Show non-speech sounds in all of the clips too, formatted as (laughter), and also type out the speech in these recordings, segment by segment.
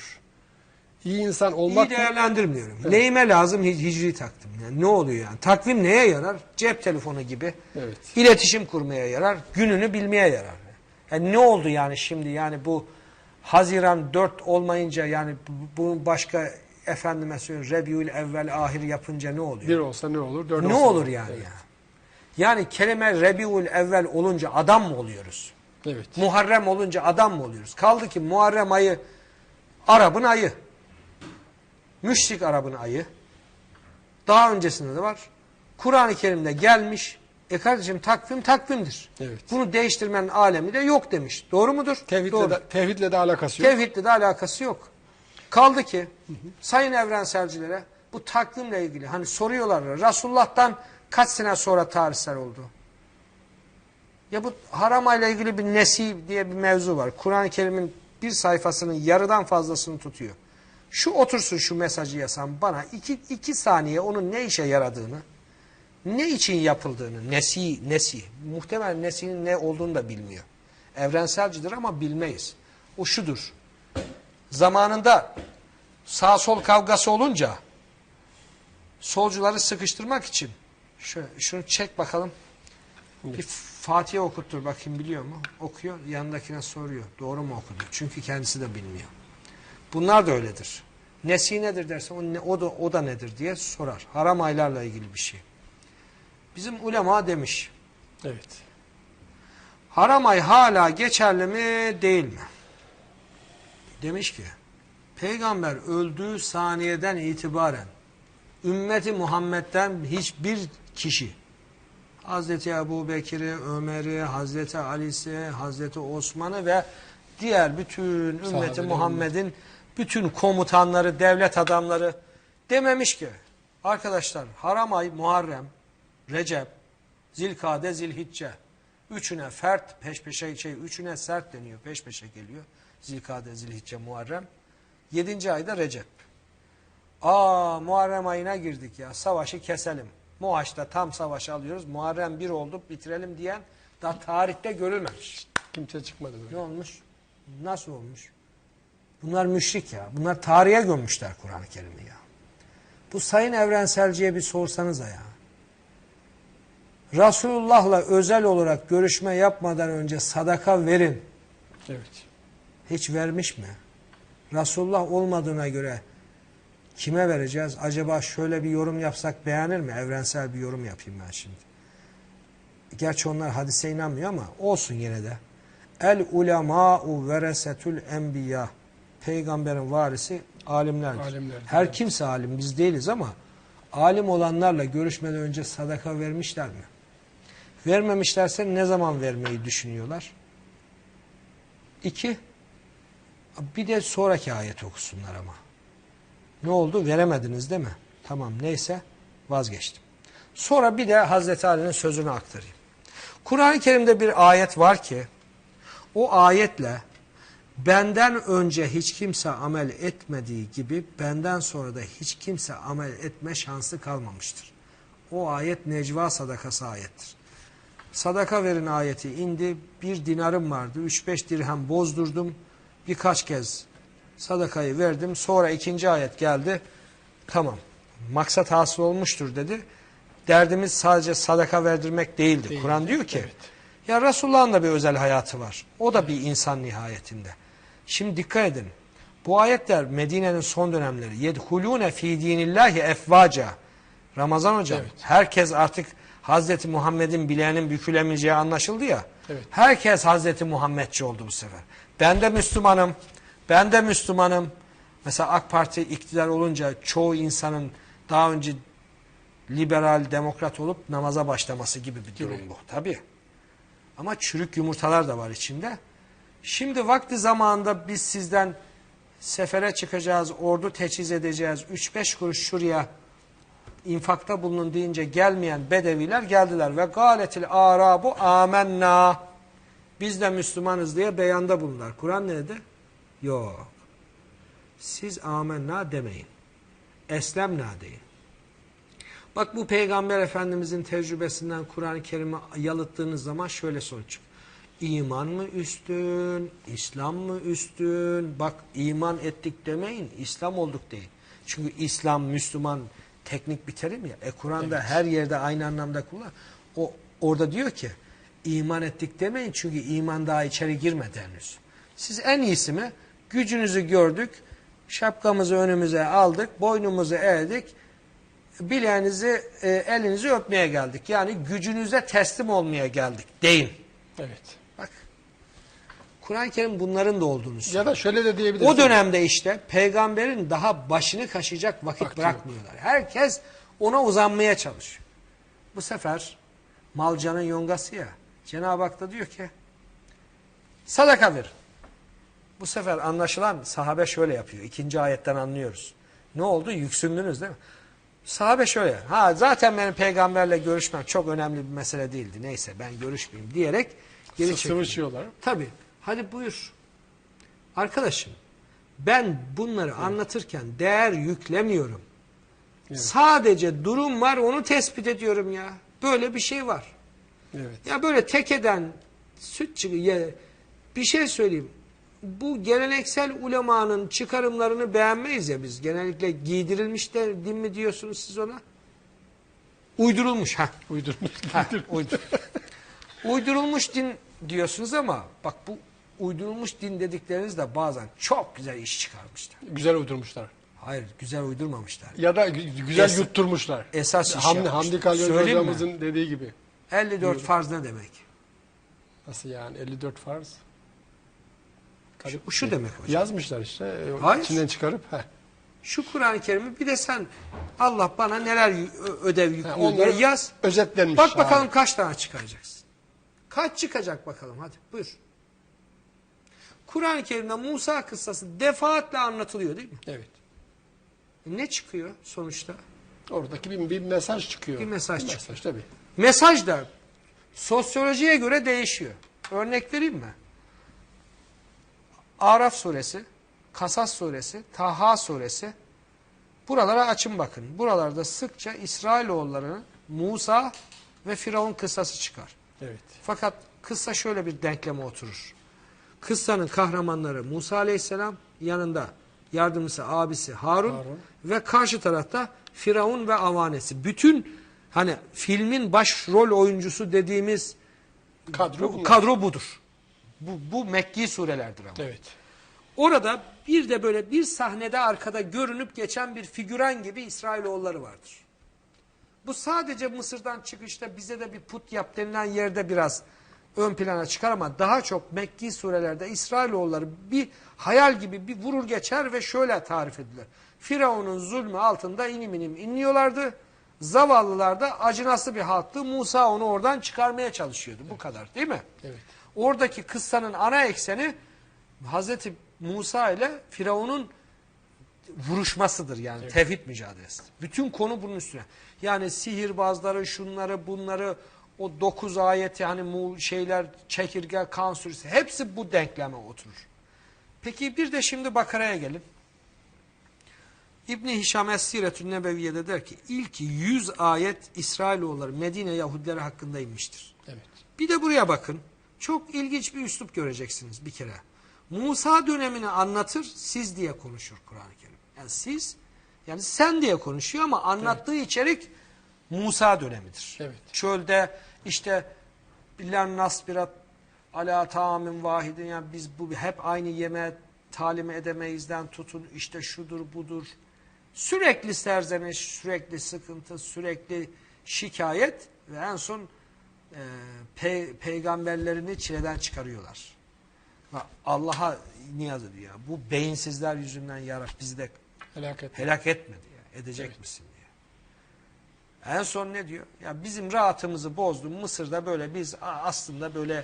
değerlendirmiyor. İyi insan olmak İyi değerlendirmiyorum. Neyime lazım Hic- hicri takvim? Yani ne oluyor yani? Takvim neye yarar? Cep telefonu gibi. Evet. İletişim kurmaya yarar. Gününü bilmeye yarar. Yani ne oldu yani şimdi yani bu Haziran 4 olmayınca yani bu bu başka efendime söyleyeyim Rebiül evvel ahir yapınca ne oluyor? bir olsa ne olur? Dört ne olsa olur yani Evet. ya? Yani kelime Rebiül evvel olunca adam mı oluyoruz? Evet. Muharrem olunca adam mı oluyoruz? Kaldı ki Muharrem ayı Arap'ın ayı. Müşrik Arap'ın ayı. Daha öncesinde de var. Kur'an-ı Kerim'de gelmiş. E kardeşim takvim takvimdir. Evet. Bunu değiştirmenin alemi de yok demiş. Doğru mudur? Tevhidle Doğru. de, tevhidle de alakası yok. Tevhidle de alakası yok. Kaldı ki sayın evrenselcilere bu takvimle ilgili hani soruyorlar Resulullah'tan kaç sene sonra tarihsel oldu? Ya bu haramayla ilgili bir nesi diye bir mevzu var. Kur'an-ı Kerim'in bir sayfasının yarıdan fazlasını tutuyor. Şu otursun şu mesajı yazsam bana iki, iki saniye onun ne işe yaradığını, ne için yapıldığını, nesi, nesi, muhtemelen nesinin ne olduğunu da bilmiyor. Evrenselcidir ama bilmeyiz. O şudur. Zamanında sağ sol kavgası olunca solcuları sıkıştırmak için şu, şunu çek bakalım. Bir Fatiha okuttur bakayım biliyor mu? Okuyor. Yanındakine soruyor. Doğru mu okudu? Çünkü kendisi de bilmiyor. Bunlar da öyledir. Nesi nedir derse o, ne, o, da, o da nedir diye sorar. Haram aylarla ilgili bir şey. Bizim ulema demiş. Evet. Haram ay hala geçerli mi değil mi? Demiş ki peygamber öldüğü saniyeden itibaren ümmeti Muhammed'den hiçbir kişi Hazreti Ebu Bekir'i, Ömer'i, Hazreti Ali'si, Hazreti Osman'ı ve diğer bütün ümmeti. Muhammed'in bütün komutanları, devlet adamları dememiş ki arkadaşlar haram ay Muharrem, Recep, Zilkade, Zilhicce üçüne fert peş peşe şey üçüne sert deniyor peş peşe geliyor. Zilkade, Zilhicce, Muharrem. Yedinci ayda Recep. Aa Muharrem ayına girdik ya savaşı keselim. Muhaç'ta tam savaşı alıyoruz. Muharrem bir oldu bitirelim diyen daha tarihte görülmemiş. Kimse çıkmadı Ne böyle. olmuş? Nasıl olmuş? Bunlar müşrik ya. Bunlar tarihe gömmüşler Kur'an-ı Kerim'i ya. Bu Sayın Evrenselci'ye bir sorsanıza ya. Resulullah'la özel olarak görüşme yapmadan önce sadaka verin. Evet. Hiç vermiş mi? Resulullah olmadığına göre kime vereceğiz? Acaba şöyle bir yorum yapsak beğenir mi? Evrensel bir yorum yapayım ben şimdi. Gerçi onlar hadise inanmıyor ama olsun yine de. El ulemâ'u veresetül enbiya. Peygamberin varisi alimlerdir. Alimlerdir, Her evet. kimse alim biz değiliz ama alim olanlarla görüşmeden önce sadaka vermişler mi? Vermemişlerse ne zaman vermeyi düşünüyorlar? İki, bir de sonraki ayet okusunlar ama. Ne oldu? Veremediniz değil mi? Tamam neyse vazgeçtim. Sonra bir de Hazreti Ali'nin sözünü aktarayım. Kur'an-ı Kerim'de bir ayet var ki o ayetle benden önce hiç kimse amel etmediği gibi benden sonra da hiç kimse amel etme şansı kalmamıştır. O ayet Necva sadakası ayettir. Sadaka verin ayeti indi. Bir dinarım vardı. 3-5 dirhem bozdurdum. Birkaç kez sadakayı verdim. Sonra ikinci ayet geldi. Tamam. Maksat hasıl olmuştur dedi. Derdimiz sadece sadaka verdirmek değildi. Değil. Kur'an diyor ki Evet. ya Resulullah'ın da bir özel hayatı var. O da bir insan nihayetinde. Şimdi dikkat edin. Bu ayetler Medine'nin son dönemleri. Yedhulune fi dinillahi efvaca. Ramazan hocam. Evet. Herkes artık Hazreti Muhammed'in bileğinin bükülemeyeceği anlaşıldı ya. Evet. Herkes Hazreti Muhammedçi oldu bu sefer. Ben de Müslümanım. Ben de Müslümanım. Mesela AK Parti iktidar olunca çoğu insanın daha önce liberal, demokrat olup namaza başlaması gibi bir durum bu. Tabii. Ama çürük yumurtalar da var içinde. Şimdi vakti zamanında biz sizden sefere çıkacağız, ordu teçhiz edeceğiz, 3-5 kuruş şuraya infakta bulunun deyince gelmeyen bedeviler geldiler ve galetil arabu amenna biz de Müslümanız diye beyanda bulundular. Kur'an ne dedi? Yok. Siz amenna demeyin. Eslemna deyin. Bak bu Peygamber Efendimizin tecrübesinden Kur'an-ı Kerim'i yalıttığınız zaman şöyle sonuç çıkıyor. İman mı üstün, İslam mı üstün? Bak iman ettik demeyin, İslam olduk deyin. Çünkü İslam, Müslüman teknik bir terim ya. E Kur'an'da her yerde aynı anlamda kullan. O orada diyor ki iman ettik demeyin çünkü iman daha içeri girmedi henüz. Siz en iyisi mi? Gücünüzü gördük, şapkamızı önümüze aldık, boynumuzu eğdik, bileğinizi, e, elinizi öpmeye geldik. Yani gücünüze teslim olmaya geldik deyin. Evet. Bak. Kur'an-ı Kerim bunların da olduğunu söylüyor. Ya da şöyle de diyebiliriz. O dönemde işte peygamberin daha başını kaşıyacak vakit Vakti bırakmıyorlar. Herkes ona uzanmaya çalışıyor. Bu sefer malcanın yongası ya. Cenab-ı Hak da diyor ki sadaka ver. Bu sefer anlaşılan sahabe şöyle yapıyor. İkinci ayetten anlıyoruz. Ne oldu? Yüksündünüz değil mi? Sahabe şöyle. Ha zaten benim peygamberle görüşmem çok önemli bir mesele değildi. Neyse ben görüşmeyeyim diyerek geri Sı- çekiliyor. sıvışıyorlar. Tabii. Hadi buyur. Arkadaşım ben bunları anlatırken değer yüklemiyorum. Sadece durum var onu tespit ediyorum ya. Böyle bir şey var. Evet. Ya böyle tekeden süt çıkıyor. Bir şey söyleyeyim. Bu geleneksel ulemanın çıkarımlarını beğenmeyiz ya biz. Genellikle giydirilmiş de din mi diyorsunuz siz ona? Uydurulmuş. ha. Uydurmuş. Ha, uydur. (laughs) uydurulmuş din diyorsunuz ama bak bu uydurulmuş din dedikleriniz de bazen çok güzel iş çıkarmışlar. Güzel uydurmuşlar. Hayır güzel uydurmamışlar. Ya da gü- güzel Es- yutturmuşlar. esas iş Hamdi, yapmışlar. Hamdi Kalyon mi? hocamızın dediği gibi. 54 farz ne demek? Nasıl yani 54 farz? Şu, şu demek hocam. Yazmışlar işte. e, Hayır. içinden çıkarıp. Heh. Şu Kur'an-ı Kerim'i bir de sen Allah bana neler ödev yüklüyor diye yaz. Özetlenmiş. Bak bakalım hali. kaç tane çıkaracaksın. Kaç çıkacak bakalım hadi buyur. Kur'an-ı Kerim'de Musa kıssası defaatle anlatılıyor değil mi? Evet. Ne çıkıyor sonuçta? Oradaki bir, bir mesaj çıkıyor. Bir mesaj bir çıkıyor. mesaj tabii. Mesaj da sosyolojiye göre değişiyor. Örnek vereyim mi? Araf suresi, Kasas suresi, Taha suresi. Buralara açın bakın. Buralarda sıkça İsrailoğullarının Musa ve Firavun kıssası çıkar. Evet. Fakat kıssa şöyle bir denkleme oturur. Kıssanın kahramanları Musa aleyhisselam yanında yardımcısı abisi Harun, Harun. ve karşı tarafta Firavun ve avanesi. Bütün hani filmin başrol oyuncusu dediğimiz Kadro kadro budur. Bu, bu Mekki surelerdir ama. Evet. Orada bir de böyle bir sahnede arkada görünüp geçen bir figüran gibi İsrailoğulları vardır. Bu sadece Mısır'dan çıkışta bize de bir put yap denilen yerde biraz ön plana çıkar ama daha çok Mekki surelerde İsrailoğulları bir hayal gibi bir vurur geçer ve şöyle tarif edilir. Firavun'un zulmü altında inim inim inliyorlardı. Zavallılar da acınası bir halktı. Musa onu oradan çıkarmaya çalışıyordu. Bu kadar değil mi? Evet. Oradaki kıssanın ana ekseni Hazreti Musa ile Firavun'un vuruşmasıdır yani tevhid mücadelesi. Bütün konu bunun üstüne. Yani sihirbazları, şunları, bunları, o dokuz ayeti hani mu şeyler, çekirge, kan sürüsü hepsi bu denkleme oturur. Peki bir de şimdi Bakara'ya gelin. İbni Hişam Es-Siretün Nebeviye'de der ki ilk 100 ayet İsrailoğulları Medine Yahudileri hakkında inmiştir. Evet. Bir de buraya bakın. Çok ilginç bir üslup göreceksiniz bir kere. Musa dönemini anlatır, siz diye konuşur Kur'an-ı Kerim. Yani siz, yani sen diye konuşuyor ama anlattığı içerik Musa dönemidir. Evet. Çölde işte billen nasbirat ala taamin vahidin yani biz bu hep aynı yeme talim edemeyizden tutun işte şudur budur. Sürekli serzeniş, sürekli sıkıntı, sürekli şikayet ve en son pe- peygamberlerini çileden çıkarıyorlar. Allah'a niyaz ediyor. ya, Bu beyinsizler yüzünden yarab bizi de Helak helak etme diye. Edecek misin diye. En son ne diyor? Ya bizim rahatımızı bozdu. Mısır'da böyle biz aslında böyle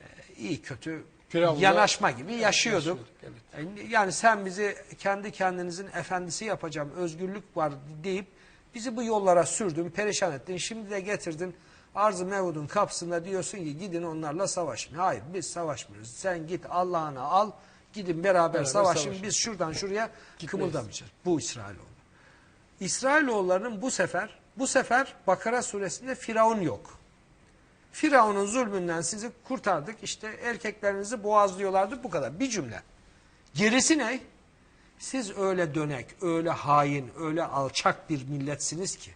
e, iyi kötü Firavun'la- yanaşma gibi yaşıyorduk. yaşıyorduk, Yani- Yani sen bizi kendi kendinizin efendisi yapacağım, özgürlük var deyip bizi bu yollara sürdün, perişan ettin. Şimdi de getirdin arz-ı mevudun kapısında diyorsun ki gidin onlarla savaşın. Hayır biz savaşmıyoruz. Sen git Allah'ını al, gidin beraber, Beraber savaşın. savaşın. Biz şuradan şuraya (laughs) kımıldamayacağız. Bu İsrailoğlu. İsrailoğullarının bu sefer, bu sefer Bakara suresinde Firavun yok. Firavun'un zulmünden sizi kurtardık. İşte erkeklerinizi boğazlıyorlardı bu kadar. Bir cümle. Gerisi ne? Siz öyle dönek, öyle hain, öyle alçak bir milletsiniz ki.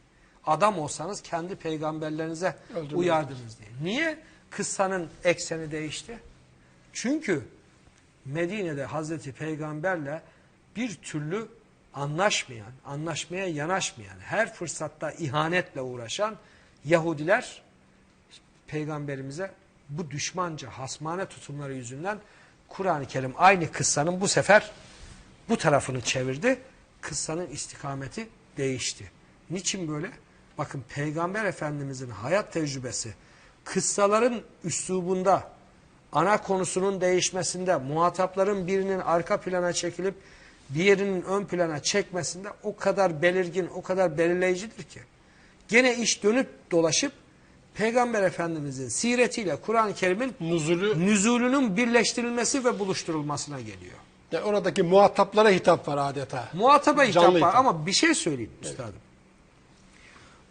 Adam olsanız kendi peygamberlerinize Öldürmeyin. uyardınız diye. Niye kıssanın ekseni değişti? Çünkü Medine'de Hazreti Peygamberle bir türlü anlaşmayan, anlaşmaya yanaşmayan, her fırsatta ihanetle uğraşan Yahudiler peygamberimize bu düşmanca hasmane tutumları yüzünden Kur'an-ı Kerim aynı kıssanın bu sefer bu tarafını çevirdi. Kıssanın istikameti değişti. Niçin böyle? Bakın Peygamber Efendimizin hayat tecrübesi kıssaların üslubunda ana konusunun değişmesinde muhatapların birinin arka plana çekilip diğerinin ön plana çekmesinde o kadar belirgin, o kadar belirleyicidir ki. Gene iş dönüp dolaşıp Peygamber Efendimizin siretiyle Kur'an-ı Kerim'in Nuzulü, nüzulünün birleştirilmesi ve buluşturulmasına geliyor. yani oradaki muhataplara hitap var adeta. Muhataba hitap Canlı var hitap. ama bir şey söyleyeyim üstadım.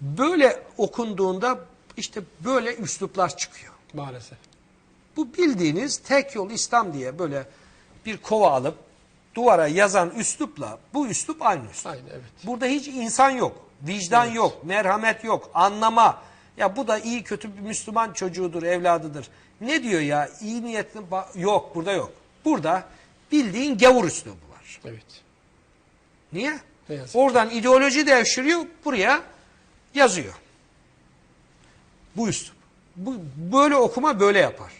Böyle okunduğunda işte böyle üsluplar çıkıyor. Maalesef. Bu bildiğiniz tek yol İslam diye böyle bir kova alıp duvara yazan üslupla bu üslup aynı üslup. Aynı evet. Burada hiç insan yok, vicdan yok, merhamet yok, anlama. Ya bu da iyi kötü bir Müslüman çocuğudur, evladıdır. Ne diyor ya? İyi niyetli yok, burada yok. Burada bildiğin gavur üslubu var. Evet. Niye? Oradan ideoloji devşiriyor, buraya yazıyor. Bu üslup. Bu, böyle okuma böyle yapar.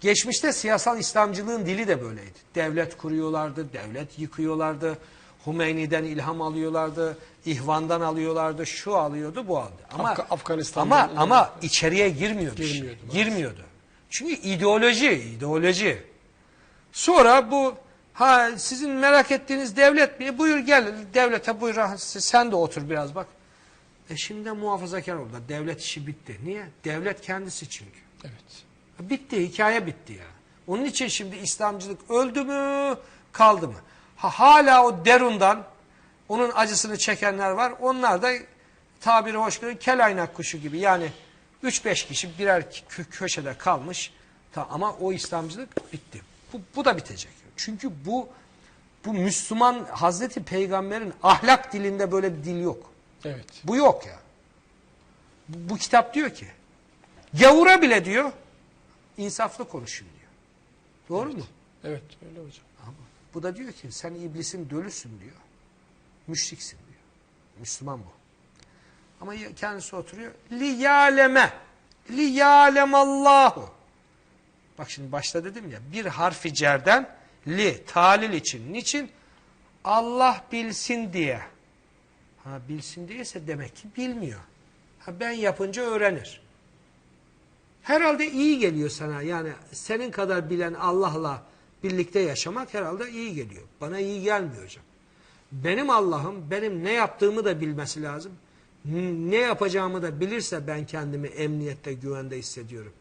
Geçmişte siyasal İslamcılığın dili de böyleydi. Devlet kuruyorlardı, devlet yıkıyorlardı. Hümeyni'den ilham alıyorlardı, İhvan'dan alıyorlardı, şu alıyordu, bu aldı. Ama Afga- Afganistan'dan ama ama içeriye girmiyordu. Girmiyordu. Girmiyordu. Çünkü ideoloji, ideoloji. Sonra bu ha sizin merak ettiğiniz devlet mi? Buyur gel devlete buyur sen de otur biraz bak. E şimdi de muhafazakar orada. Devlet işi bitti. Niye? Devlet kendisi çünkü. Evet. Bitti, hikaye bitti ya. Onun için şimdi İslamcılık öldü mü, kaldı mı? Ha, hala o derundan onun acısını çekenler var. Onlar da tabiri hoş görün kelaynak kuşu gibi. Yani 3-5 kişi birer kö- köşede kalmış. Ta, ama o İslamcılık bitti. Bu, bu da bitecek. Çünkü bu bu Müslüman Hazreti Peygamber'in ahlak dilinde böyle bir dil yok. Evet. Bu yok ya. Bu, bu kitap diyor ki gavura bile diyor insaflı konuşun diyor. Doğru mu? Evet öyle hocam. Ama bu da diyor ki sen iblisin dölüsün diyor. Müşriksin diyor. Müslüman bu. Ama kendisi oturuyor. Li yaleme. Li yalemallahu. Bak şimdi başta dedim ya bir harfi cerden li talil için. Niçin? Allah bilsin diye. Ha bilsin diyese demek ki bilmiyor. Ha ben yapınca öğrenir. Herhalde iyi geliyor sana. Yani senin kadar bilen Allah'la birlikte yaşamak herhalde iyi geliyor. Bana iyi gelmiyor hocam. Benim Allah'ım benim ne yaptığımı da bilmesi lazım. Ne yapacağımı da bilirse ben kendimi emniyette, güvende hissediyorum.